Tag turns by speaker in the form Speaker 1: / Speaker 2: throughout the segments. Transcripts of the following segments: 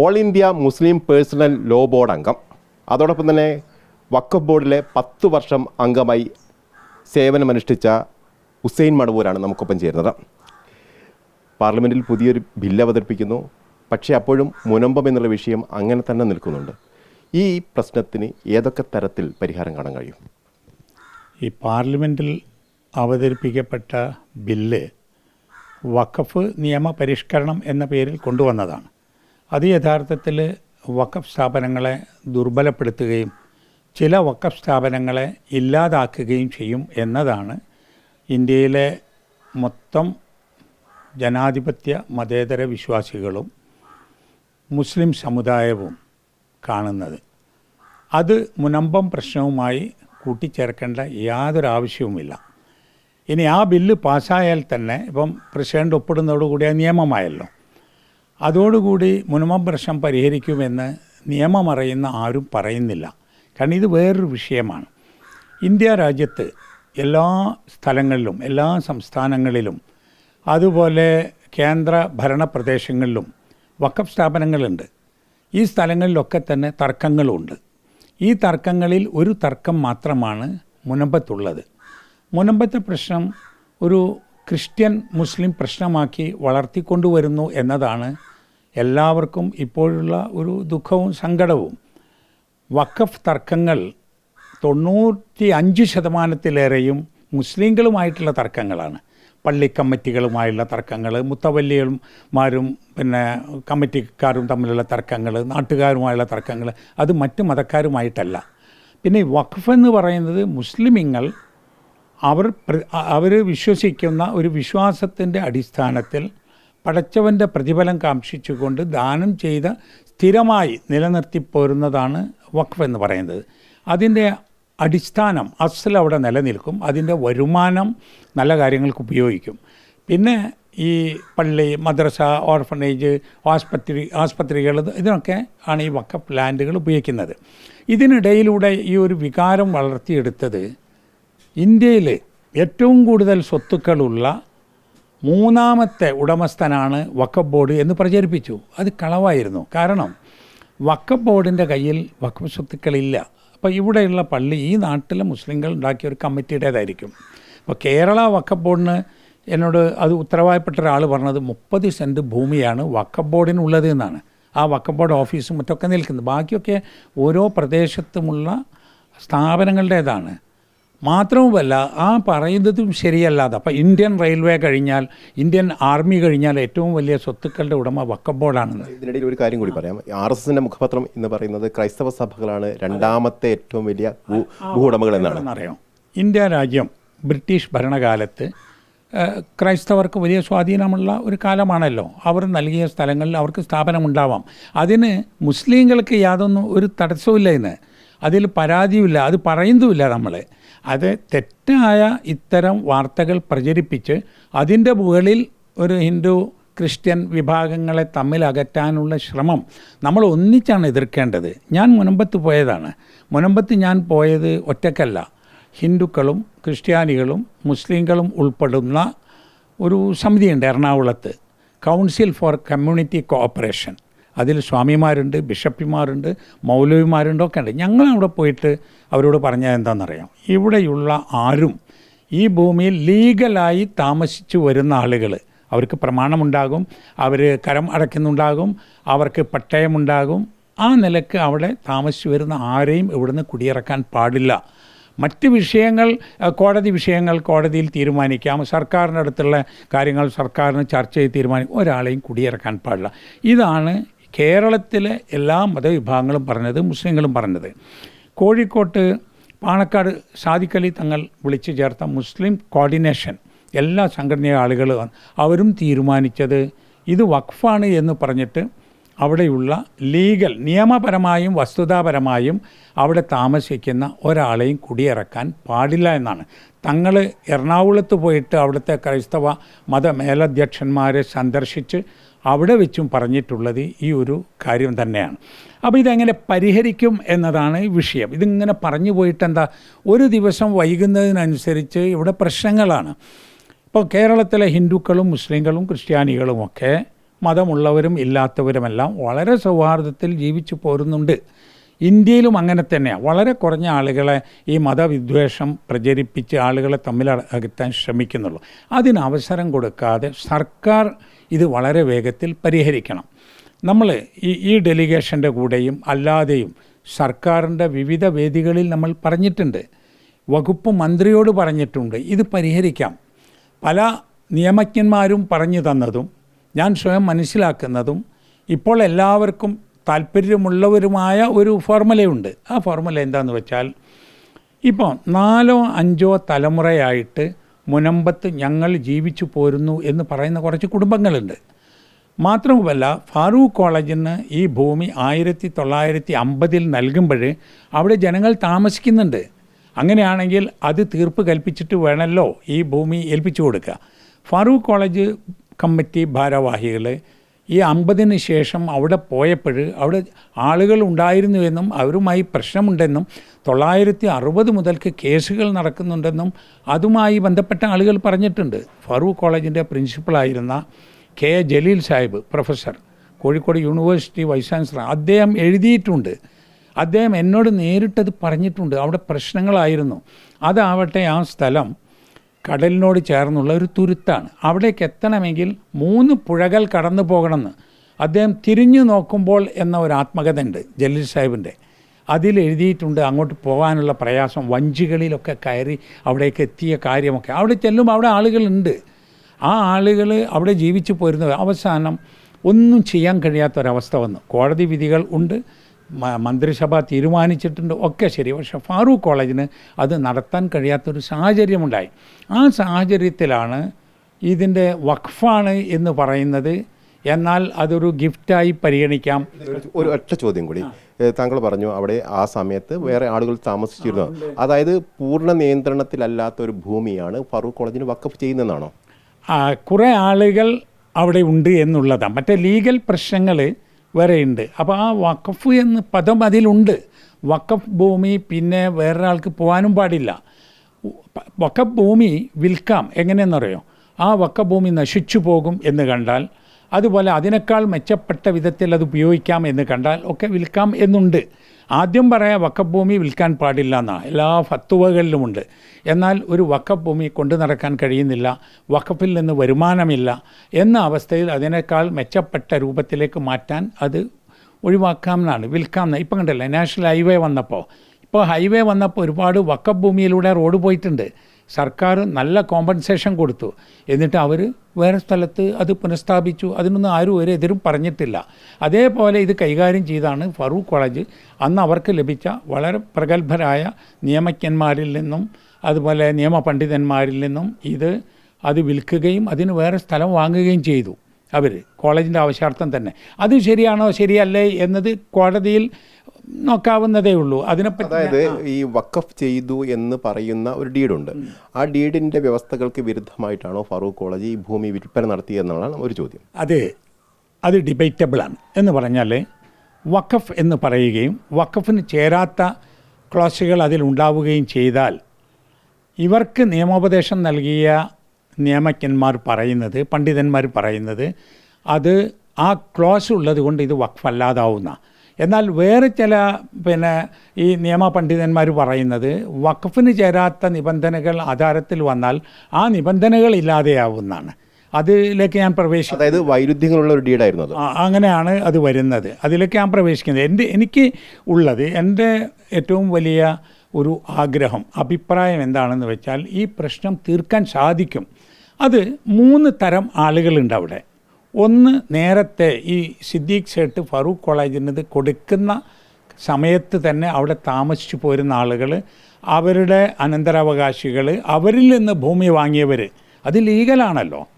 Speaker 1: All India Muslim personal law board അംഗം. അതോടൊപ്പം തന്നെ വക്കഫ് ബോർഡിലെ പത്ത് വർഷം അംഗമായി സേവനമനുഷ്ഠിച്ച ഹുസൈൻ മടവൂരാണ് നമുക്കൊപ്പം ചേരുന്നത്. പാർലമെന്റിൽ പുതിയൊരു ബില്ല് അവതരിപ്പിക്കുന്നു. പക്ഷേ അപ്പോഴും മുനമ്പം എന്നുള്ള വിഷയം അങ്ങനെ തന്നെ നിൽക്കുന്നുണ്ട്. ഈ പ്രശ്നത്തിന് ഏതൊക്കെ തരത്തിൽ പരിഹാരം കാണാൻ കഴിയും?
Speaker 2: ഈ പാർലമെന്റിൽ അവതരിപ്പിക്കപ്പെട്ട ബില്ല് വഖഫ് നിയമ പരിഷ്കരണം എന്ന പേരിൽ കൊണ്ടുവന്നതാണ്. അത് യഥാർത്ഥത്തിൽ വഖഫ് സ്ഥാപനങ്ങളെ ദുർബലപ്പെടുത്തുകയും ചില വഖഫ് സ്ഥാപനങ്ങളെ ഇല്ലാതാക്കുകയും ചെയ്യും എന്നതാണ് ഇന്ത്യയിലെ മൊത്തം ജനാധിപത്യ മതേതര വിശ്വാസികളും മുസ്ലിം സമുദായവും കാണുന്നത്. അത് മുനമ്പം പ്രശ്നവുമായി കൂട്ടിച്ചേർക്കേണ്ട യാതൊരു ആവശ്യവുമില്ല ഇനി ആ ബില്ല് പാസ്സായാൽ തന്നെ ഇപ്പം പ്രസിഡന്റ് ഒപ്പിടുന്നതോടുകൂടി അത് നിയമമായല്ലോ. അതോടുകൂടി മുനമപ്രശ്നം പ്രശ്നം പരിഹരിക്കുമെന്ന് നിയമമറിയുന്ന ആരും പറയുന്നില്ല. കാരണം ഇത് വേറൊരു വിഷയമാണ്. ഇന്ത്യ രാജ്യത്ത് എല്ലാ സ്ഥലങ്ങളിലും എല്ലാ സംസ്ഥാനങ്ങളിലും അതുപോലെ കേന്ദ്ര ഭരണ പ്രദേശങ്ങളിലും വഖഫ് സ്ഥാപനങ്ങളുണ്ട്. ഈ സ്ഥലങ്ങളിലൊക്കെ തന്നെ തർക്കങ്ങളുണ്ട്. ഈ തർക്കങ്ങളിൽ ഒരു തർക്കം മാത്രമാണ് മുനമ്പത്തുള്ളത്. മുനമ്പത്തെ പ്രശ്നം ഒരു ക്രിസ്ത്യൻ മുസ്ലിം പ്രശ്നമാക്കി വളർത്തിക്കൊണ്ടുവരുന്നു എന്നതാണ് എല്ലാവർക്കും ഇപ്പോഴുള്ള ഒരു ദുഃഖവും സങ്കടവും. വഖഫ് തർക്കങ്ങൾ തൊണ്ണൂറ്റി അഞ്ച് ശതമാനത്തിലേറെയും മുസ്ലിങ്ങളുമായിട്ടുള്ള തർക്കങ്ങളാണ്. പള്ളി കമ്മിറ്റികളുമായുള്ള തർക്കങ്ങൾ മുത്തവല്ലികളുമാരും പിന്നെ കമ്മിറ്റിക്കാരും തമ്മിലുള്ള തർക്കങ്ങൾ നാട്ടുകാരുമായുള്ള തർക്കങ്ങൾ അത് മറ്റ് മതക്കാരുമായിട്ടല്ല. പിന്നെ വഖഫ് എന്ന് പറയുന്നത് മുസ്ലിമിങ്ങൾ അവർ അവർ വിശ്വസിക്കുന്ന ഒരു വിശ്വാസത്തിന്റെ അടിസ്ഥാനത്തിൽ പടച്ചവന്റെ പ്രതിഫലം കാക്ഷിച്ചുകൊണ്ട് ദാനം ചെയ്ത സ്ഥിരമായി നിലനിർത്തിപ്പോരുന്നതാണ് വഖഫ് എന്ന് പറയുന്നത്. അതിന്റെ അടിസ്ഥാനം അസൽ അവിടെ നിലനിൽക്കും. അതിന്റെ വരുമാനം നല്ല കാര്യങ്ങൾക്ക് ഉപയോഗിക്കും. പിന്നെ ഈ പള്ളി മദ്രസ ഓർഫനേജ് ആസ്പത്രി ആസ്പത്രികൾ ഇത് ഇതിനൊക്കെ ആണ് ഈ വക്കപ്പ് ലാൻഡുകൾ ഉപയോഗിക്കുന്നത്. ഇതിനിടയിലൂടെ ഈ ഒരു വികാരം വളർത്തിയെടുത്തത് ഇന്ത്യയിൽ ഏറ്റവും കൂടുതൽ സ്വത്തുക്കളുള്ള മൂന്നാമത്തെ ഉടമസ്ഥനാണ് വക്കഫ് ബോർഡ് എന്ന് പ്രചരിപ്പിച്ചു. അത് കളവായിരുന്നു. കാരണം വക്കഫ് ബോർഡിന്റെ കയ്യിൽ വക്കഫ് സ്വത്തുക്കളില്ല. അപ്പോൾ ഇവിടെയുള്ള പള്ളി ഈ നാട്ടിലെ മുസ്ലിങ്ങൾ ഉണ്ടാക്കിയ ഒരു കമ്മിറ്റിയുടേതായിരിക്കും. അപ്പോൾ കേരള വക്കഫ് ബോർഡിന് എന്നോട് അത് ഉത്തരവാദപ്പെട്ട ഒരാൾ പറഞ്ഞത് മുപ്പത് സെന്റ് ഭൂമിയാണ് വക്കഫ് ബോർഡിനുള്ളത് എന്നാണ്. ആ വക്കഫ് ബോർഡ് ഓഫീസും മറ്റൊക്കെ നിൽക്കുന്നത് ബാക്കിയൊക്കെ ഓരോ പ്രദേശത്തുമുള്ള സ്ഥാപനങ്ങളുടേതാണ്. മാത്രവുമല്ല ആ പറയുന്നതും ശരിയല്ലാതെ. അപ്പോൾ ഇന്ത്യൻ റെയിൽവേ കഴിഞ്ഞാൽ ഇന്ത്യൻ ആർമി കഴിഞ്ഞാൽ ഏറ്റവും വലിയ സ്വത്തുക്കളുടെ ഉടമ ബോർഡാണെന്ന്
Speaker 1: ഇതിനിടയിൽ ഒരു കാര്യം കൂടി പറയാം. ആർ എസ് എസിന്റെ മുഖപത്രം എന്ന് പറയുന്നത് ക്രൈസ്തവ സഭകളാണ് രണ്ടാമത്തെ ഏറ്റവും വലിയ ഭൂ ഭൂ ഉടമകൾ എന്നാണ്.
Speaker 2: അറിയാം ഇന്ത്യ രാജ്യം ബ്രിട്ടീഷ് ഭരണകാലത്ത് ക്രൈസ്തവർക്ക് വലിയ സ്വാധീനമുള്ള ഒരു കാലമാണല്ലോ. അവർ നൽകിയ സ്ഥലങ്ങളിൽ അവർക്ക് സ്ഥാപനമുണ്ടാവാം. അതിന് മുസ്ലിങ്ങൾക്ക് യാതൊന്നും ഒരു തടസ്സമില്ല ഇന്ന്. അതിൽ പരാതിയുമില്ല അത് പറയുന്നതുമില്ല നമ്മൾ അത് തെറ്റായ ഇത്തരം വാർത്തകൾ പ്രചരിപ്പിച്ച് അതിന്റെ മുകളിൽ ഒരു ഹിന്ദു ക്രിസ്ത്യൻ വിഭാഗങ്ങളെ തമ്മിൽ അകറ്റാനുള്ള ശ്രമം നമ്മൾ ഒന്നിച്ചാണ് എതിർക്കേണ്ടത്. ഞാൻ മുനമ്പത്ത് പോയതാണ്. മുനമ്പത്ത് ഞാൻ പോയത് ഒറ്റക്കല്ല. ഹിന്ദുക്കളും ക്രിസ്ത്യാനികളും മുസ്ലിങ്ങളും ഉൾപ്പെടുന്ന ഒരു സമിതിയുണ്ട് എറണാകുളത്ത്. Council for community cooperation. അതിൽ സ്വാമിമാരുണ്ട് ബിഷപ്പിമാരുണ്ട് മൗലവിമാരുണ്ട് ഒക്കെ ഉണ്ട്. ഞങ്ങൾ അവിടെ പോയിട്ട് അവരോട് പറഞ്ഞാൽ എന്താണെന്നറിയാം ഇവിടെയുള്ള ആരും ഈ ഭൂമിയിൽ ലീഗലായി താമസിച്ചു വരുന്ന ആളുകൾ അവർക്ക് പ്രമാണമുണ്ടാകും അവർ കരം അടയ്ക്കുന്നുണ്ടാകും അവർക്ക് പട്ടയമുണ്ടാകും ആ നിലയ്ക്ക് അവിടെ താമസിച്ചു വരുന്ന ആരെയും ഇവിടുന്ന് കുടിയിറക്കാൻ പാടില്ല. മറ്റ് വിഷയങ്ങൾ കോടതി വിഷയങ്ങൾ കോടതിയിൽ തീരുമാനിക്കാം. സർക്കാരിന്റെ അടുത്തുള്ള കാര്യങ്ങൾ സർക്കാരിന് ചർച്ച ചെയ്ത് തീരുമാനിക്കും. ഒരാളെയും കുടിയിറക്കാൻ പാടില്ല. ഇതാണ് കേരളത്തിലെ എല്ലാ മതവിഭാഗങ്ങളും പറഞ്ഞത് മുസ്ലിങ്ങളും പറഞ്ഞത്. കോഴിക്കോട്ട് പാണക്കാട് സാദിഖലി തങ്ങൾ വിളിച്ചു ചേർത്ത മുസ്ലിം കോർഡിനേഷൻ എല്ലാ സംഘടനയ ആളുകൾ അവരും തീരുമാനിച്ചത് ഇത് വഖഫാണ് എന്ന് പറഞ്ഞിട്ട് അവിടെയുള്ള ലീഗൽ നിയമപരമായും വസ്തുതാപരമായും അവിടെ താമസിക്കുന്ന ഒരാളെയും കുടിയിറക്കാൻ പാടില്ല എന്നാണ്. തങ്ങൾ എറണാകുളത്ത് പോയിട്ട് അവിടുത്തെ ക്രൈസ്തവ മതമേലധ്യക്ഷന്മാരെ സന്ദർശിച്ച് അവിടെ വെച്ചും പറഞ്ഞിട്ടുള്ളത് ഈ ഒരു കാര്യം തന്നെയാണ്. അപ്പോൾ ഇതെങ്ങനെ പരിഹരിക്കും എന്നതാണ് വിഷയം. ഇതിങ്ങനെ പറഞ്ഞു പോയിട്ട് എന്താ ഒരു ദിവസം വൈകുന്നതിനനുസരിച്ച് ഇവിടെ പ്രശ്നങ്ങളാണ്. ഇപ്പോൾ കേരളത്തിലെ ഹിന്ദുക്കളും മുസ്ലിങ്ങളും ക്രിസ്ത്യാനികളുമൊക്കെ മതമുള്ളവരും ഇല്ലാത്തവരുമെല്ലാം വളരെ സൗഹാർദ്ദത്തിൽ ജീവിച്ചു പോരുന്നുണ്ട്. ഇന്ത്യയിലും അങ്ങനെ തന്നെയാണ് വളരെ കുറഞ്ഞ ആളുകളെ ഈ മതവിദ്വേഷം പ്രചരിപ്പിച്ച് ആളുകളെ തമ്മിൽ അക- അകറ്റാൻ ശ്രമിക്കുന്നുള്ളൂ. അതിന് അവസരം കൊടുക്കാതെ സർക്കാർ ഇത് വളരെ വേഗത്തിൽ പരിഹരിക്കണം. നമ്മൾ ഈ ഈ ഡെലിഗേഷന്റെ കൂടെയും അല്ലാതെയും സർക്കാരിന്റെ വിവിധ വേദികളിൽ നമ്മൾ പറഞ്ഞിട്ടുണ്ട്. വകുപ്പ് മന്ത്രിയോട് പറഞ്ഞിട്ടുണ്ട് ഇത് പരിഹരിക്കാം. പല നിയമജ്ഞന്മാരും പറഞ്ഞു തന്നതും ഞാൻ സ്വയം മനസ്സിലാക്കുന്നതും ഇപ്പോൾ എല്ലാവർക്കും താല്പര്യമുള്ളവരുമായ ഒരു ഫോർമുലയുണ്ട്. ആ ഫോർമുല എന്താണെന്ന് വെച്ചാൽ ഇപ്പോൾ നാലോ അഞ്ചോ തലമുറയായിട്ട് മുനമ്പത്ത് ഞങ്ങൾ ജീവിച്ചു പോരുന്നു എന്ന് പറയുന്ന കുറച്ച് കുടുംബങ്ങളുണ്ട്. മാത്രമല്ല ഫാറൂഖ് കോളേജിന് ഈ ഭൂമി ആയിരത്തി തൊള്ളായിരത്തി അമ്പതിൽ നൽകുമ്പോൾ അവിടെ ജനങ്ങൾ താമസിക്കുന്നുണ്ട്. അങ്ങനെയാണെങ്കിൽ അത് തീർപ്പ് കൽപ്പിച്ചിട്ട് വേണമല്ലോ ഈ ഭൂമി ഏൽപ്പിച്ചു കൊടുക്കുക. ഫാറൂഖ് കോളേജ് കമ്മിറ്റി ഭാരവാഹികൾ ഈ അമ്പതിന് ശേഷം അവിടെ പോയപ്പോൾ അവിടെ ആളുകൾ ഉണ്ടായിരുന്നുവെന്നും അവരുമായി പ്രശ്നമുണ്ടെന്നും തൊള്ളായിരത്തി അറുപത് മുതൽക്ക് കേസുകൾ നടക്കുന്നുണ്ടെന്നും അതുമായി ബന്ധപ്പെട്ട ആളുകൾ പറഞ്ഞിട്ടുണ്ട്. ഫറൂഖ് കോളേജിന്റെ പ്രിൻസിപ്പളായിരുന്ന K Jaleel Sahib professor Kozhikode university vice chancellor അദ്ദേഹം എഴുതിയിട്ടുണ്ട്. അദ്ദേഹം എന്നോട് നേരിട്ടത് പറഞ്ഞിട്ടുണ്ട്. അവിടെ പ്രശ്നങ്ങളായിരുന്നു. അതാവട്ടെ ആ സ്ഥലം കടലിനോട് ചേർന്നുള്ള ഒരു തുരുത്താണ്. അവിടേക്ക് എത്തണമെങ്കിൽ മൂന്ന് പുഴകൾ കടന്നു പോകണമെന്ന് അദ്ദേഹം തിരിഞ്ഞു നോക്കുമ്പോൾ എന്ന ഒരു ആത്മകഥ ഉണ്ട് ജലീൽ സാഹിബിന്റെ. അതിൽ എഴുതിയിട്ടുണ്ട് അങ്ങോട്ട് പോകാനുള്ള പ്രയാസം വഞ്ചികളിലൊക്കെ കയറി അവിടേക്ക് എത്തിയ കാര്യമൊക്കെ. അവിടെ ചെല്ലുമ്പോൾ അവിടെ ആളുകളുണ്ട്. ആ ആളുകൾ അവിടെ ജീവിച്ചു പോരുന്നത് അവസാനം ഒന്നും ചെയ്യാൻ കഴിയാത്തൊരവസ്ഥ വന്നു. കോടതി വിധികൾ ഉണ്ട്. മന്ത്രിസഭ തീരുമാനിച്ചിട്ടുണ്ട്. ഒക്കെ ശരി. പക്ഷേ ഫാറൂഖ് കോളേജിന് അത് നടത്താൻ കഴിയാത്തൊരു സാഹചര്യമുണ്ടായി. ആ സാഹചര്യത്തിലാണ് ഇതിന്റെ വഖഫാണ് എന്ന് പറയുന്നത്. എന്നാൽ അതൊരു ഗിഫ്റ്റായി പരിഗണിക്കാം.
Speaker 1: ഒരു ഒറ്റ ചോദ്യം കൂടി. താങ്കൾ പറഞ്ഞു അവിടെ ആ സമയത്ത് വേറെ ആളുകൾ താമസിച്ചിരുന്നു. അതായത് പൂർണ നിയന്ത്രണത്തിലല്ലാത്ത ഒരു ഭൂമിയാണ് ഫറൂഖ് കോളേജിന് വക്കഫ് ചെയ്യുന്നതെന്നാണോ?
Speaker 2: കുറേ ആളുകൾ അവിടെ ഉണ്ട് എന്നുള്ളതാണ്. മറ്റേ ലീഗൽ പ്രശ്നങ്ങൾ വേറെ ഉണ്ട് അപ്പോൾ ആ വഖഫ് എന്ന് പദം അതിലുണ്ട്. വഖഫ് ഭൂമി പിന്നെ വേറൊരാൾക്ക് പോകാനും പാടില്ല. വഖഫ് ഭൂമി വിൽക്കാം. എങ്ങനെയെന്നറിയോ? ആ വക്കഭൂമി ഭൂമി നശിച്ചു പോകും എന്ന് കണ്ടാൽ അതുപോലെ അതിനേക്കാൾ മെച്ചപ്പെട്ട വിധത്തിൽ അത് ഉപയോഗിക്കാം എന്ന് കണ്ടാൽ ഒക്കെ വിൽക്കാം എന്നുണ്ട്. ആദ്യം പറയാം വക്കഭൂമി വിൽക്കാൻ പാടില്ല എന്നാണ് എല്ലാ ഫത്തുവകളിലുമുണ്ട്. എന്നാൽ ഒരു വക്കഭൂമി കൊണ്ടു നടക്കാൻ കഴിയുന്നില്ല വക്കഫിൽ നിന്ന് വരുമാനമില്ല എന്ന അവസ്ഥയിൽ അതിനേക്കാൾ മെച്ചപ്പെട്ട രൂപത്തിലേക്ക് മാറ്റാൻ അത് ഒഴിവാക്കാം എന്നാണ്. വിൽക്കാം എന്ന്. ഇപ്പം കണ്ടല്ലേ നാഷണൽ ഹൈവേ വന്നപ്പോൾ. ഇപ്പോൾ ഹൈവേ വന്നപ്പോൾ ഒരുപാട് വക്കഭൂമിയിലൂടെ റോഡ് പോയിട്ടുണ്ട്. സർക്കാർ നല്ല കോമ്പൻസേഷൻ കൊടുത്തു. എന്നിട്ട് അവർ വേറെ സ്ഥലത്ത് അത് പുനഃസ്ഥാപിച്ചു. അതിനൊന്നും ആരും ഒരു എതിരും പറഞ്ഞിട്ടില്ല. അതേപോലെ ഇത് കൈകാര്യം ചെയ്താണ് ഫറൂഖ് കോളേജ്. അന്ന് അവർക്ക് ലഭിച്ച വളരെ പ്രഗത്ഭരായ നിയമജ്ഞന്മാരിൽ നിന്നും അതുപോലെ നിയമപണ്ഡിതന്മാരിൽ നിന്നും ഇത് അത് വിൽക്കുകയും അതിന് വേറെ സ്ഥലം വാങ്ങുകയും ചെയ്തു. അവർ കോളേജിന്റെ ആവശ്യാർത്ഥം തന്നെ. അത് ശരിയാണോ ശരിയല്ലേ എന്നത് കോടതിയിൽ നോക്കാവുന്നതേ ഉള്ളൂ. അതിനെപ്പറ്റി
Speaker 1: അതായത് ഈ വക്കഫ് ചെയ്തു എന്ന് പറയുന്ന ഒരു ഡീഡുണ്ട്. ആ ഡീഡിന്റെ വ്യവസ്ഥകൾക്ക് വിരുദ്ധമായിട്ടാണോ ഫറൂഖ് കോളേജ് ഈ ഭൂമി വിൽപ്പന നടത്തിയെന്നുള്ളതാണ് ഒരു ചോദ്യം.
Speaker 2: അതെ അത് ഡിബേറ്റബിളാണ് എന്ന് പറഞ്ഞാൽ വക്കഫ് എന്ന് പറയുകയും വഖഫിന് ചേരാത്ത ക്ലോസുകൾ അതിലുണ്ടാവുകയും ചെയ്താൽ ഇവർക്ക് നിയമോപദേശം നൽകിയ നിയമജ്ഞന്മാർ പറയുന്നത് പണ്ഡിതന്മാർ പറയുന്നത് അത് ആ ക്ലോസ് ഉള്ളത് കൊണ്ട് ഇത് വഖഫല്ലാതാവുന്ന. എന്നാൽ വേറെ ചില പിന്നെ ഈ നിയമ പണ്ഡിതന്മാർ പറയുന്നത് വഖഫിന് ചേരാത്ത നിബന്ധനകൾ ആധാരത്തിൽ വന്നാൽ ആ നിബന്ധനകൾ ഇല്ലാതെയാവുന്നതാണ്. അതിലേക്ക് ഞാൻ പ്രവേശിക്കും
Speaker 1: അതായത് വൈരുദ്ധ്യങ്ങളുള്ള ഒരു ഡീഡായിരുന്നു
Speaker 2: അങ്ങനെയാണ് അത് വരുന്നത്. അതിലേക്ക് ഞാൻ പ്രവേശിക്കുന്നത്. എന്റെ എനിക്ക് ഉള്ളത് എന്റെ ഏറ്റവും വലിയ ഒരു ആഗ്രഹം അഭിപ്രായം എന്താണെന്ന് വെച്ചാൽ ഈ പ്രശ്നം തീർക്കാൻ സാധിക്കും. അത് മൂന്ന് തരം ആളുകളുണ്ട് അവിടെ. ഒന്ന് നേരത്തെ ഈ സിദ്ദീഖ് ഷേട്ട് ഫറൂഖ് കോളേജിനത് കൊടുക്കുന്ന സമയത്ത് തന്നെ അവിടെ താമസിച്ചു പോരുന്ന ആളുകൾ അവരുടെ അനന്തരാവകാശികൾ അവരിൽ നിന്ന് ഭൂമി വാങ്ങിയവർ അത് ലീഗലാണല്ലോ.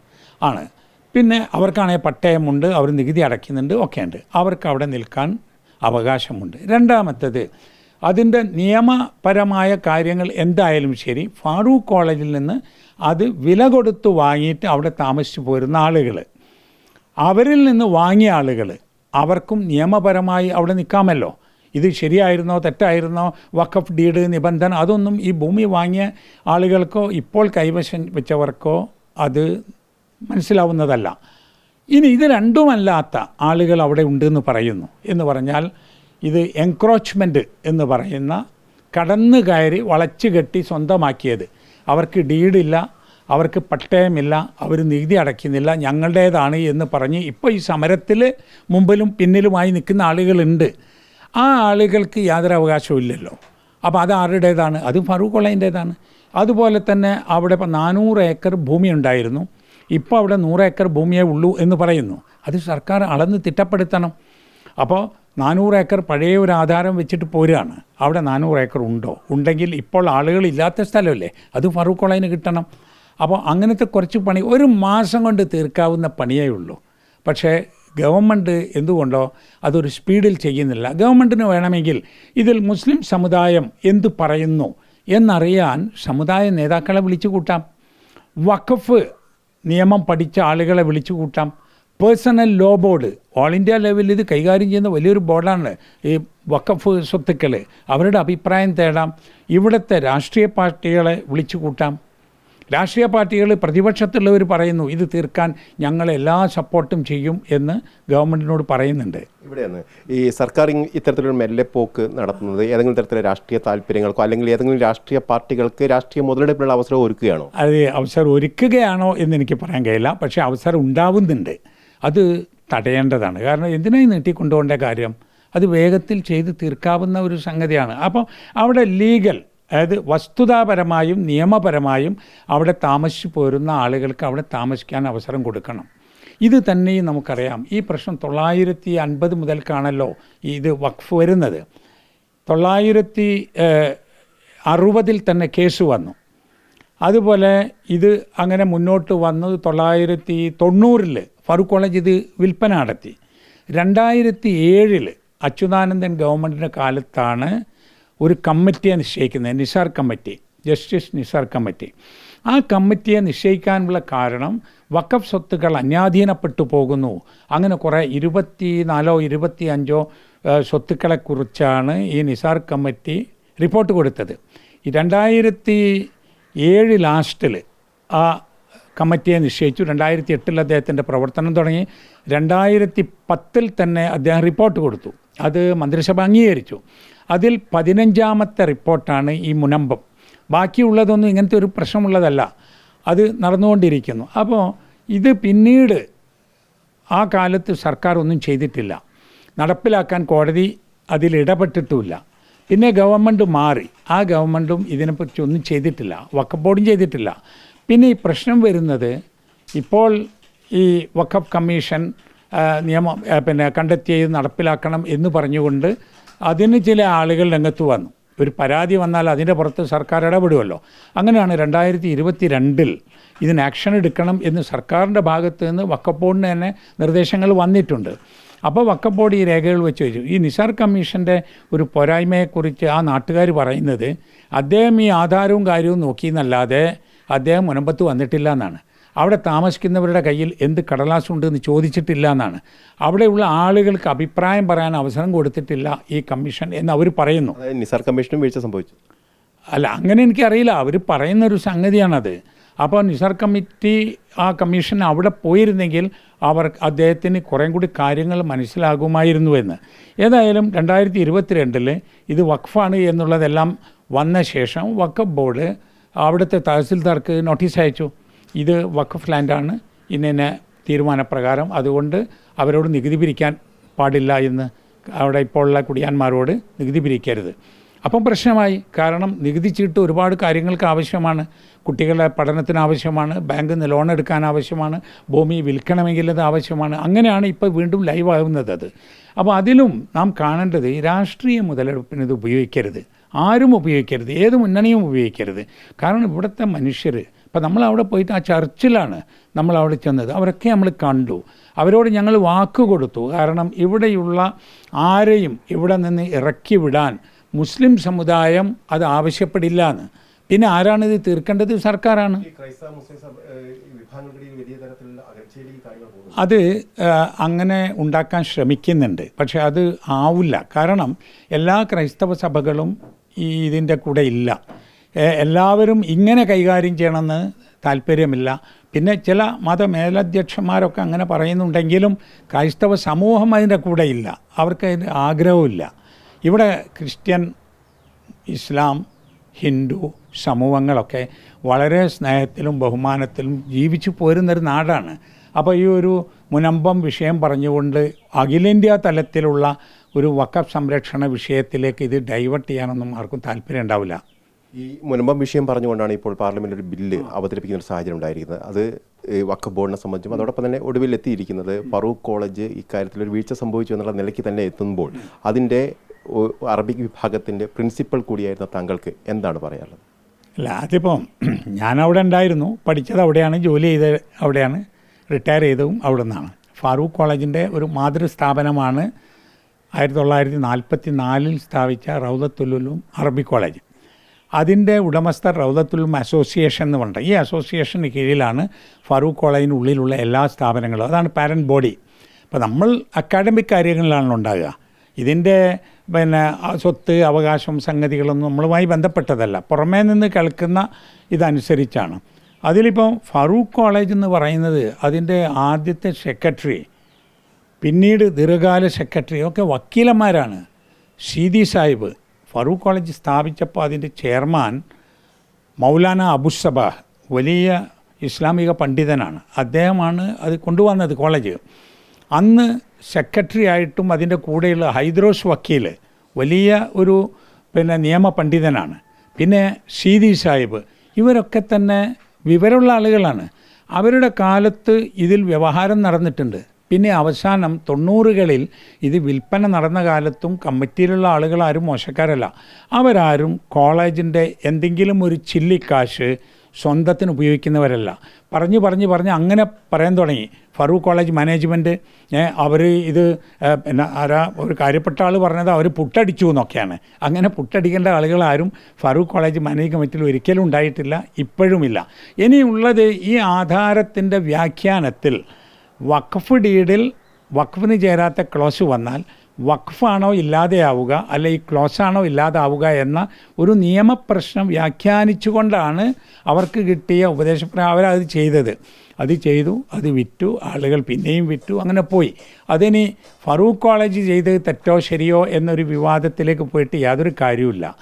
Speaker 2: ആണ്. പിന്നെ അവർക്കാണെങ്കിൽ പട്ടയമുണ്ട് അവർ നികുതി അടയ്ക്കുന്നുണ്ട് ഒക്കെ ഉണ്ട് അവർക്ക് അവിടെ നിൽക്കാൻ അവകാശമുണ്ട്. രണ്ടാമത്തേത് അതിന്റെ നിയമപരമായ കാര്യങ്ങൾ എന്തായാലും ശരി ഫാറൂഖ് കോളേജിൽ നിന്ന് അത് വില കൊടുത്ത് വാങ്ങിയിട്ട് അവിടെ താമസിച്ചു പോരുന്ന ആളുകൾ. അവരിൽ നിന്ന് വാങ്ങിയ ആളുകൾ. അവർക്കും നിയമപരമായി അവിടെ നിൽക്കാമല്ലോ. ഇത് ശരിയായിരുന്നോ തെറ്റായിരുന്നോ വഖഫ് ഡീഡ് നിബന്ധന അതൊന്നും ഈ ഭൂമി വാങ്ങിയ ആളുകൾക്കോ ഇപ്പോൾ കൈവശം വെച്ചവർക്കോ അത് മനസ്സിലാവുന്നതല്ല. ഇനി ഇത് രണ്ടുമല്ലാത്ത ആളുകൾ അവിടെ ഉണ്ടെന്ന് പറയുന്നു. എന്ന് പറഞ്ഞാൽ ഇത് എൻക്രോച്ച്മെന്റ് എന്ന് പറയുന്ന കടന്നു കയറി വളച്ചു കെട്ടി സ്വന്തമാക്കിയത്. അവർക്ക് ഡീഡില്ല അവർക്ക് പട്ടയമില്ല അവർ നികുതി അടയ്ക്കുന്നില്ല ഞങ്ങളുടേതാണ് എന്ന് പറഞ്ഞ് ഇപ്പോൾ ഈ സമരത്തിൽ മുമ്പിലും പിന്നിലുമായി നിൽക്കുന്ന ആളുകളുണ്ട്. ആ ആളുകൾക്ക് യാതൊരു അവകാശവും ഇല്ലല്ലോ. അപ്പോൾ അത് ആരുടേതാണ്? അത് ഫറൂഖ് കൊള്ളേന്റേതാണ് അതുപോലെ തന്നെ അവിടെ ഇപ്പോൾ നാനൂറ് ഏക്കർ ഭൂമി ഉണ്ടായിരുന്നു. ഇപ്പോൾ അവിടെ നൂറ് ഏക്കർ ഭൂമിയേ ഉള്ളൂ എന്ന് പറയുന്നു. അത് സർക്കാർ അളന്ന് തിട്ടപ്പെടുത്തണം. അപ്പോൾ നാനൂറ് ഏക്കർ പഴയ ഒരു ആധാരം വെച്ചിട്ട് പോരുകയാണ്. അവിടെ നാനൂറ് ഏക്കർ ഉണ്ടോ? ഉണ്ടെങ്കിൽ ഇപ്പോൾ ആളുകൾ ഇല്ലാത്ത സ്ഥലമല്ലേ? അത് ഫറൂഖ് കോളേജിന് കിട്ടണം. അപ്പോൾ അങ്ങനത്തെ കുറച്ച് പണി ഒരു മാസം കൊണ്ട് തീർക്കാവുന്ന പണിയേ ഉള്ളൂ. പക്ഷേ ഗവൺമെന്റ് എന്തുകൊണ്ടോ അതൊരു സ്പീഡിൽ ചെയ്യുന്നില്ല. ഗവൺമെന്റിന് വേണമെങ്കിൽ ഇതിൽ മുസ്ലിം സമുദായം എന്തു പറയുന്നു എന്നറിയാൻ സമുദായ നേതാക്കളെ വിളിച്ചു കൂട്ടാം. വഖഫ് നിയമം പഠിച്ച ആളുകളെ വിളിച്ചു കൂട്ടാം. Personal law board all India ലെവലിൽ ഇത് കൈകാര്യം ചെയ്യുന്ന വലിയൊരു ബോർഡാണ് ഈ വക്കഫ് സ്വത്തുക്കൾ അവരുടെ അഭിപ്രായം തേടാം. ഇവിടുത്തെ രാഷ്ട്രീയ പാർട്ടികളെ വിളിച്ചു കൂട്ടാം. രാഷ്ട്രീയ പാർട്ടികൾ പ്രതിപക്ഷത്തുള്ളവർ പറയുന്നു ഇത് തീർക്കാൻ ഞങ്ങൾ എല്ലാ സപ്പോർട്ടും ചെയ്യും എന്ന് ഗവൺമെന്റിനോട് പറയുന്നുണ്ട്.
Speaker 1: ഇവിടെയാണ് ഈ സർക്കാർ ഇത്തരത്തിലൊരു മെല്ലെപ്പോക്ക് നടത്തുന്നത്. ഏതെങ്കിലും തരത്തിലെ രാഷ്ട്രീയ താല്പര്യങ്ങൾക്കോ അല്ലെങ്കിൽ ഏതെങ്കിലും രാഷ്ട്രീയ പാർട്ടികൾക്ക് രാഷ്ട്രീയ മുതലെടുപ്പിനുള്ള അവസരം ഒരുക്കുകയാണോ?
Speaker 2: അത് അവസരം ഒരുക്കുകയാണോ എന്ന് എനിക്ക് പറയാൻ കഴിയില്ല. പക്ഷേ അവസരം ഉണ്ടാവുന്നുണ്ട്. അത് തടയേണ്ടതാണ്. കാരണം എന്തിനായി നീട്ടിക്കൊണ്ടുപോകേണ്ട കാര്യം? അത് വേഗത്തിൽ ചെയ്ത് തീർക്കാവുന്ന ഒരു സംഗതിയാണ്. അപ്പോൾ അവിടെ ലീഗൽ അതായത് വസ്തുതാപരമായും നിയമപരമായും അവിടെ താമസിച്ചു പോരുന്ന ആളുകൾക്ക് അവിടെ താമസിക്കാൻ അവസരം കൊടുക്കണം. ഇത് തന്നെയും നമുക്കറിയാം. ഈ പ്രശ്നം തൊള്ളായിരത്തി അൻപത് മുതൽക്കാണല്ലോ ഇത് വഖഫ് വരുന്നത്. തൊള്ളായിരത്തി അറുപതിൽ തന്നെ കേസ് വന്നു. അതുപോലെ ഇത് അങ്ങനെ മുന്നോട്ട് വന്നത് തൊള്ളായിരത്തി തൊണ്ണൂറിൽ ഫറൂഖ് കോളേജ് ഇത് വിൽപ്പന നടത്തി. രണ്ടായിരത്തി ഏഴിൽ അച്യുതാനന്ദൻ ഗവൺമെന്റിന്റെ കാലത്താണ് ഒരു കമ്മിറ്റിയെ നിശ്ചയിക്കുന്നത് Nisar committee justice Nisar committee. ആ കമ്മിറ്റിയെ നിശ്ചയിക്കാനുള്ള കാരണം വക്കഫ് സ്വത്തുക്കൾ അന്യാധീനപ്പെട്ടു പോകുന്നു. അങ്ങനെ കുറേ ഇരുപത്തി നാലോ ഇരുപത്തി അഞ്ചോ സ്വത്തുക്കളെക്കുറിച്ചാണ് ഈ നിസാർ കമ്മിറ്റി റിപ്പോർട്ട് കൊടുത്തത്. രണ്ടായിരത്തി ഏഴ് ലാസ്റ്റിൽ ആ കമ്മിറ്റിയെ നിശ്ചയിച്ചു. രണ്ടായിരത്തി എട്ടിൽ അദ്ദേഹത്തിന്റെ പ്രവർത്തനം തുടങ്ങി. രണ്ടായിരത്തി പത്തിൽ തന്നെ അദ്ദേഹം റിപ്പോർട്ട് കൊടുത്തു. അത് മന്ത്രിസഭ അംഗീകരിച്ചു. അതിൽ പതിനഞ്ചാമത്തെ റിപ്പോർട്ടാണ് ഈ മുനമ്പം. ബാക്കിയുള്ളതൊന്നും ഇങ്ങനത്തെ ഒരു പ്രശ്നമുള്ളതല്ല. അത് നടന്നുകൊണ്ടിരിക്കുന്നു. അപ്പോൾ ഇത് പിന്നീട് ആ കാലത്ത് സർക്കാർ ഒന്നും ചെയ്തിട്ടില്ല. നടപ്പിലാക്കാൻ കോടതി അതിൽ ഇടപെട്ടിട്ടുമില്ല. പിന്നെ ഗവൺമെന്റ് മാറി. ആ ഗവൺമെന്റും ഇതിനെപ്പറ്റി ഒന്നും ചെയ്തിട്ടില്ല. വക്കഫ് ബോർഡും ചെയ്തിട്ടില്ല. പിന്നെ ഈ പ്രശ്നം വരുന്നത് ഇപ്പോൾ ഈ വഖഫ് കമ്മീഷൻ നിയമം പിന്നെ കണ്ടെത്തിയത് നടപ്പിലാക്കണം എന്ന് പറഞ്ഞുകൊണ്ട് അതിന് ചില ആളുകൾ രംഗത്ത് വന്നു. ഒരു പരാതി വന്നാൽ അതിന്റെ പുറത്ത് സർക്കാർ ഇടപെടുമല്ലോ. അങ്ങനെയാണ് രണ്ടായിരത്തി ഇരുപത്തി രണ്ടിൽ ഇതിന് ആക്ഷൻ എടുക്കണം എന്ന് സർക്കാരിന്റെ ഭാഗത്ത് നിന്ന് വക്കപ്പോണിന് തന്നെ നിർദ്ദേശങ്ങൾ വന്നിട്ടുണ്ട്. അപ്പോൾ വക്കപ്പോടി ഈ രേഖകൾ വെച്ച് വെച്ചു. ഈ നിസാർ കമ്മീഷന്റെ ഒരു പോരായ്മയെക്കുറിച്ച് ആ നാട്ടുകാർ പറയുന്നത് അദ്ദേഹം ഈ ആധാരവും കാര്യവും നോക്കിയെന്നല്ലാതെ അദ്ദേഹം മുനമ്പത്ത് വന്നിട്ടില്ല എന്നാണ്. അവിടെ താമസിക്കുന്നവരുടെ കയ്യിൽ എന്ത് കടലാസുണ്ട് എന്ന് ചോദിച്ചിട്ടില്ല എന്നാണ്. അവിടെയുള്ള ആളുകൾക്ക് അഭിപ്രായം പറയാൻ അവസരം കൊടുത്തിട്ടില്ല ഈ കമ്മീഷൻ എന്ന് അവർ പറയുന്നു.
Speaker 1: നിസാർ കമ്മീഷനും വീഴ്ച സംഭവിച്ചു.
Speaker 2: അല്ല അങ്ങനെ എനിക്കറിയില്ല. അവർ പറയുന്നൊരു സംഗതിയാണത്. അപ്പോൾ നിസാർ കമ്മിറ്റി ആ കമ്മീഷൻ അവിടെ പോയിരുന്നെങ്കിൽ അവർ അദ്ദേഹത്തിന് കുറേം കൂടി കാര്യങ്ങൾ മനസ്സിലാകുമായിരുന്നു എന്ന് ഏതായാലും രണ്ടായിരത്തി ഇരുപത്തിരണ്ടിൽ ഇത് വഖഫാണ് എന്നുള്ളതെല്ലാം വന്ന ശേഷം വഖഫ് ബോർഡ് അവിടുത്തെ തഹസിൽദാർക്ക് നോട്ടീസ് അയച്ചു. ഇത് വഖഫ് ലാൻഡാണ്. ഇന്ന തീരുമാനപ്രകാരം അതുകൊണ്ട് അവരോട് നികുതി പിരിക്കാൻ പാടില്ല എന്ന് അവിടെ ഇപ്പോൾ ഉള്ള കുടിയാന്മാരോട് നികുതി പിരിക്കരുത്. അപ്പം പ്രശ്നമായി. കാരണം നികുതി ചീട്ട് ഒരുപാട് കാര്യങ്ങൾക്ക് ആവശ്യമാണ്. കുട്ടികളുടെ പഠനത്തിന് ആവശ്യമാണ്. ബാങ്കിൽ നിന്ന് ലോൺ എടുക്കാൻ ആവശ്യമാണ്. ഭൂമി വിൽക്കണമെങ്കിൽ അത് ആവശ്യമാണ്. അങ്ങനെയാണ് ഇപ്പോൾ വീണ്ടും ലൈവ് ആവുന്നത് അത്. അപ്പോൾ അതിലും നാം കാണേണ്ടത് രാഷ്ട്രീയ മുതലെടുപ്പിന് ഇത് ഉപയോഗിക്കരുത്. ആരും ഉപയോഗിക്കരുത്. ഏത് മുന്നണിയും ഉപയോഗിക്കരുത്. കാരണം ഇവിടുത്തെ മനുഷ്യർ ഇപ്പം നമ്മൾ അവിടെ പോയിട്ട് ആ ചർച്ചിലാണ് നമ്മൾ അവിടെ ചെന്നത്. അവരൊക്കെ നമ്മൾ കണ്ടു. അവരോട് ഞങ്ങൾ വാക്ക് കൊടുത്തു. കാരണം ഇവിടെയുള്ള ആരെയും ഇവിടെ നിന്ന് ഇറക്കി വിടാൻ മുസ്ലിം സമുദായം അത് ആവശ്യപ്പെടില്ല എന്ന്. പിന്നെ ആരാണ് ഇത് തീർക്കേണ്ടത്? സർക്കാരാണ്. അത് അങ്ങനെ ഉണ്ടാക്കാൻ ശ്രമിക്കുന്നുണ്ട്. പക്ഷെ അത് ആവില്ല. കാരണം എല്ലാ ക്രൈസ്തവ സഭകളും ഈ ഇതിന്റെ കൂടെ ഇല്ല. എല്ലാവരും ഇങ്ങനെ കൈകാര്യം ചെയ്യണമെന്ന് താല്പര്യമില്ല. പിന്നെ ചില മതമേലധ്യക്ഷന്മാരൊക്കെ അങ്ങനെ പറയുന്നുണ്ടെങ്കിലും ക്രൈസ്തവ സമൂഹം അതിന്റെ കൂടെ ഇല്ല. അവർക്ക് അതിന്റെ ആഗ്രഹമില്ല ഇവിടെ ക്രിസ്ത്യൻ ഇസ്ലാം ഹിന്ദു സമൂഹങ്ങളൊക്കെ വളരെ സ്നേഹത്തിലും ബഹുമാനത്തിലും ജീവിച്ചു പോരുന്നൊരു നാടാണ്. അപ്പോൾ ഈ ഒരു മുനമ്പം വിഷയം പറഞ്ഞുകൊണ്ട് അഖിലേന്ത്യാ തലത്തിലുള്ള ഒരു വക്കഫ് സംരക്ഷണ വിഷയത്തിലേക്ക് ഇത് ഡൈവേർട്ട് ചെയ്യാനൊന്നും ആർക്കും താല്പര്യം ഉണ്ടാവില്ല.
Speaker 1: ഈ മുനമ്പം വിഷയം പറഞ്ഞുകൊണ്ടാണ് ഇപ്പോൾ പാർലമെന്റ് ഒരു ബില്ല് അവതരിപ്പിക്കുന്ന ഒരു സാഹചര്യം ഉണ്ടായിരിക്കുന്നത്. അത് വഖഫ് ബോർഡിനെ സംബന്ധിച്ചും അതോടൊപ്പം തന്നെ ഒടുവിൽ എത്തിയിരിക്കുന്നത് ഫറൂഖ് കോളേജ് ഇക്കാര്യത്തിൽ ഒരു വീഴ്ച സംഭവിച്ചു എന്നുള്ള നിലയ്ക്ക് തന്നെ എത്തുമ്പോൾ അതിന്റെ അറബിക് വിഭാഗത്തിന്റെ പ്രിൻസിപ്പൽ കൂടിയായിരുന്ന താങ്കൾക്ക് എന്താണ് പറയാനുള്ളത്?
Speaker 2: അല്ല അതിപ്പം ഞാൻ അവിടെ ഉണ്ടായിരുന്നു പഠിച്ചത് അവിടെയാണ് ജോലി ചെയ്ത് അവിടെയാണ് റിട്ടയർ ചെയ്തതും അവിടെ നിന്നാണ് ഫാറൂഖ് കോളേജിന്റെ ഒരു മാതൃസ്ഥാപനമാണ് ആയിരത്തി തൊള്ളായിരത്തി നാൽപ്പത്തി നാലിൽ സ്ഥാപിച്ച റൗദത്തുല്ലും അറബി കോളേജ്. അതിന്റെ ഉടമസ്ഥർ റൗദത്തുല്ലും അസോസിയേഷൻ എന്ന് പറഞ്ഞിട്ട് ഈ അസോസിയേഷന് കീഴിലാണ് ഫാറൂഖ് കോളേജിന്റെ ഉള്ളിലുള്ള എല്ലാ സ്ഥാപനങ്ങളും. അതാണ് പാരന്റ് ബോഡി അപ്പോൾ നമ്മൾ അക്കാഡമിക് കാര്യങ്ങളിലാണല്ലോ ഉണ്ടാകുക. ഇതിന്റെ പിന്നെ സ്വത്ത് അവകാശം സംഗതികളൊന്നും നമ്മളുമായി ബന്ധപ്പെട്ടതല്ല. പുറമേ നിന്ന് കേൾക്കുന്ന ഇതനുസരിച്ചാണ്. അതിലിപ്പം ഫറൂഖ് കോളേജ് എന്ന് പറയുന്നത് അതിന്റെ ആദ്യത്തെ സെക്രട്ടറി പിന്നീട് ദീർഘകാല സെക്രട്ടറി ഒക്കെ വക്കീലന്മാരാണ്. ഷീദി സാഹിബ് ഫറൂഖ് കോളേജ് സ്ഥാപിച്ചപ്പോൾ അതിന്റെ ചെയർമാൻ മൗലാന അബുസബാഹ് വലിയ ഇസ്ലാമിക പണ്ഡിതനാണ്. അദ്ദേഹമാണ് അത് കൊണ്ടുവന്നത് കോളേജ്. അന്ന് സെക്രട്ടറി ആയിട്ടും അതിന്റെ കൂടെയുള്ള ഹൈദ്രോസ് വക്കീൽ വലിയ ഒരു പിന്നെ നിയമ പണ്ഡിതനാണ്. പിന്നെ ഷീദി സാഹിബ് ഇവരൊക്കെ തന്നെ വിവരമുള്ള ആളുകളാണ്. അവരുടെ കാലത്ത് ഇതിൽ വ്യവഹാരം നടന്നിട്ടുണ്ട്. പിന്നെ അവസാനം തൊണ്ണൂറുകളിൽ ഇത് വിൽപ്പന നടന്ന കാലത്തും കമ്മിറ്റിയിലുള്ള ആളുകളാരും മോശക്കാരല്ല. അവരാരും കോളേജിന്റെ എന്തെങ്കിലും ഒരു ചില്ലിക്കാശ് സ്വന്തത്തിന് ഉപയോഗിക്കുന്നവരല്ല. പറഞ്ഞു പറഞ്ഞ് പറഞ്ഞ് അങ്ങനെ പറയാൻ തുടങ്ങി. ഫറൂഖ് കോളേജ് മാനേജ്മെന്റ് അവർ ഇത് പിന്നെ ആരാ ഒരു കാര്യപ്പെട്ട ആൾ പറഞ്ഞത് അവർ പുട്ടടിച്ചു എന്നൊക്കെയാണ്. അങ്ങനെ പുട്ടടിക്കേണ്ട ആളുകൾ ആരും ഫറൂഖ് കോളേജ് മാനേജ് കമ്മിറ്റിയിൽ ഒരിക്കലും ഉണ്ടായിട്ടില്ല ഇപ്പോഴുമില്ല. ഇനിയുള്ളത് ഈ ആധാരത്തിന്റെ വ്യാഖ്യാനത്തിൽ വഖഫ് ഡീഡിൽ വഖഫിന് ചേരാത്ത ക്ലോസ് വന്നാൽ വഖഫാണോ ഇല്ലാതെയാവുക അല്ലെ ഈ ക്ലോസ് ആണോ ഇല്ലാതാവുക എന്ന ഒരു നിയമപ്രശ്നം വ്യാഖ്യാനിച്ചുകൊണ്ടാണ് അവർക്ക് കിട്ടിയ ഉപദേശപ്രകാരം അവരത് ചെയ്തത്. അത് ചെയ്തു അത് വിറ്റു ആളുകൾ പിന്നെയും വിറ്റു അങ്ങനെ പോയി. അതിനി ഫറൂഖ് കോളേജ് ചെയ്തത് തെറ്റോ ശരിയോ എന്നൊരു വിവാദത്തിലേക്ക് പോയിട്ട് യാതൊരു കാര്യവുമില്ല.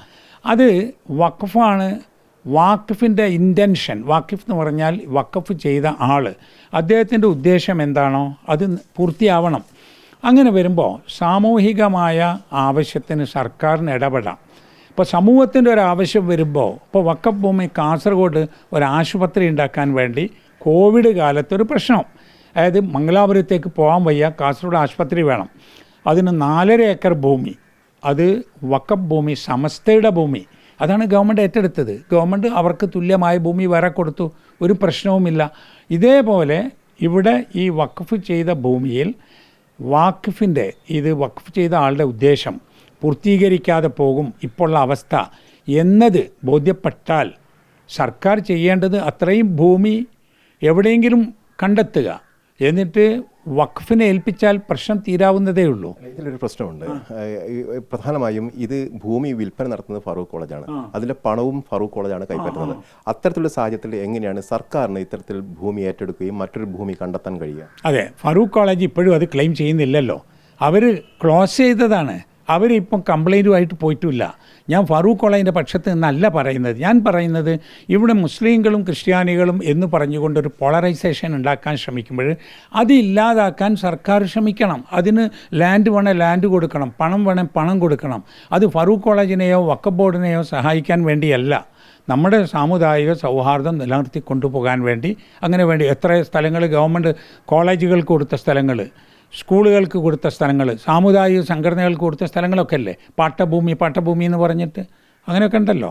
Speaker 2: അത് വഖഫാണ് വാക്കിഫിന്റെ ഇന്റൻഷൻ വാക്കിഫ് എന്ന് പറഞ്ഞാൽ വഖഫ് ചെയ്ത ആൾ അദ്ദേഹത്തിന്റെ ഉദ്ദേശം എന്താണോ അത് പൂർത്തിയാവണം. അങ്ങനെ വരുമ്പോൾ സാമൂഹികമായ ആവശ്യത്തിന് സർക്കാരിന് ഇടപെടാം. ഇപ്പോൾ സമൂഹത്തിന്റെ ഒരു ആവശ്യം വരുമ്പോൾ ഇപ്പോൾ വക്കഭൂമി കാസർഗോഡ് ഒരു ആശുപത്രി ഉണ്ടാക്കാൻ വേണ്ടി കോവിഡ് കാലത്തൊരു പ്രശ്നം. അതായത് മംഗലാപുരത്തേക്ക് പോകാൻ വയ്യ കാസർഗോഡ് ആശുപത്രി വേണം. അതിന് നാലര ഏക്കർ ഭൂമി. അത് വക്കഫ് ഭൂമി സമസ്തയുടെ ഭൂമി. അതാണ് ഗവൺമെന്റ് ഏറ്റെടുത്തത്. ഗവൺമെന്റ് അവർക്ക് തുല്യമായ ഭൂമി വരെ കൊടുത്തു. ഒരു പ്രശ്നവുമില്ല. ഇതേപോലെ ഇവിടെ ഈ വക്കഫ് ചെയ്ത ഭൂമിയിൽ വാക്കിഫിന്റെ ഇത് വഖഫ് ചെയ്ത ആളുടെ ഉദ്ദേശം പൂർത്തീകരിക്കാതെ പോകും ഇപ്പോഴുള്ള അവസ്ഥ എന്നത് ബോധ്യപ്പെട്ടാൽ സർക്കാർ ചെയ്യേണ്ടത് അത്രയും ഭൂമി എവിടെയെങ്കിലും കണ്ടെത്തുക. എന്നിട്ട് വഖഫിനെ ഏൽപ്പിച്ചാൽ പ്രശ്നം തീരാവുന്നതേ ഉള്ളൂ.
Speaker 1: ഇതിലൊരു പ്രശ്നമുണ്ട്. പ്രധാനമായും ഇത് ഭൂമി വിൽപ്പന നടത്തുന്നത് ഫറൂഖ് കോളേജാണ്. അതിന്റെ പണവും ഫറൂഖ് കോളേജാണ് കൈപ്പറ്റുന്നത്. അത്തരത്തിലുള്ള സാഹചര്യത്തിൽ എങ്ങനെയാണ് സർക്കാരിന് ഇത്തരത്തിൽ ഭൂമി ഏറ്റെടുക്കുകയും മറ്റൊരു ഭൂമി കണ്ടെത്താൻ കഴിയുക?
Speaker 2: അതെ ഫറൂഖ് കോളേജ് ഇപ്പോഴും അത് ക്ലെയിം ചെയ്യുന്നില്ലല്ലോ. അവർ ക്ലോസ് ചെയ്തതാണ്. അവരിപ്പം കംപ്ലൈന്റുമായിട്ട് പോയിട്ടില്ല. ഞാൻ ഫറൂഖ് കോളേജിന്റെ പക്ഷത്ത് നിന്നല്ല പറയുന്നത്. ഞാൻ പറയുന്നത് ഇവിടെ മുസ്ലിങ്ങളും ക്രിസ്ത്യാനികളും എന്ന് പറഞ്ഞുകൊണ്ടൊരു പോളറൈസേഷൻ ഉണ്ടാക്കാൻ ശ്രമിക്കുമ്പോൾ അത് ഇല്ലാതാക്കാൻ സർക്കാർ ശ്രമിക്കണം. അതിന് ലാൻഡ് വേണേൽ ലാൻഡ് കൊടുക്കണം. പണം വേണേൽ പണം കൊടുക്കണം. അത് ഫറൂഖ് കോളേജിനെയോ വക്കഫ് ബോർഡിനെയോ സഹായിക്കാൻ വേണ്ടിയല്ല. നമ്മുടെ സാമുദായിക സൗഹാർദ്ദം നിലനിർത്തി കൊണ്ടുപോകാൻ വേണ്ടി അങ്ങനെ വേണ്ടി എത്ര സ്ഥലങ്ങൾ ഗവൺമെന്റ് കോളേജുകൾക്ക് കൊടുത്ത സ്ഥലങ്ങൾ. സ്കൂളുകൾക്ക് കൊടുത്ത സ്ഥലങ്ങൾ സാമുദായിക സംഘടനകൾക്ക് കൊടുത്ത സ്ഥലങ്ങളൊക്കെ അല്ലേ പാട്ടഭൂമി പാട്ടഭൂമി എന്ന് പറഞ്ഞിട്ട് അങ്ങനെയൊക്കെ ഉണ്ടല്ലോ.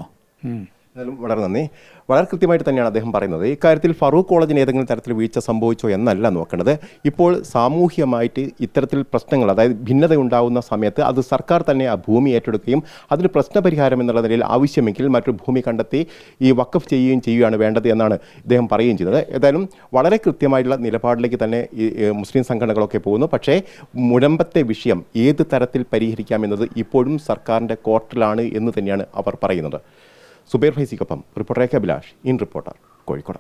Speaker 1: എന്നാലും വളരെ നന്ദി. വളരെ കൃത്യമായിട്ട് തന്നെയാണ് അദ്ദേഹം പറയുന്നത്. ഇക്കാര്യത്തിൽ ഫറൂഖ് കോളേജിന് ഏതെങ്കിലും തരത്തിൽ വീഴ്ച സംഭവിച്ചോ എന്നല്ല നോക്കേണ്ടത്. ഇപ്പോൾ സാമൂഹ്യമായിട്ട് ഇത്തരത്തിൽ പ്രശ്നങ്ങൾ അതായത് ഭിന്നത ഉണ്ടാകുന്ന സമയത്ത് അത് സർക്കാർ തന്നെ ആ ഭൂമി ഏറ്റെടുക്കുകയും അതിന് പ്രശ്നപരിഹാരം എന്നുള്ള നിലയിൽ ആവശ്യമെങ്കിൽ മറ്റൊരു ഭൂമി കണ്ടെത്തി ഈ വക്കഫ് ചെയ്യുകയും ചെയ്യുകയാണ് വേണ്ടത് എന്നാണ് ഇദ്ദേഹം പറയുകയും ചെയ്തത്. ഏതായാലും വളരെ കൃത്യമായിട്ടുള്ള നിലപാടിലേക്ക് തന്നെ ഈ മുസ്ലിം സംഘടനകളൊക്കെ പോകുന്നു. പക്ഷേ മുഴമ്പത്തെ വിഷയം ഏത് തരത്തിൽ പരിഹരിക്കാമെന്നത് ഇപ്പോഴും സർക്കാരിന്റെ കോർട്ടിലാണ് എന്ന് തന്നെയാണ് അവർ പറയുന്നത്. Zubair ഫൈസിക്കൊപ്പം reporter A Abhilash in reporter Kozhikode.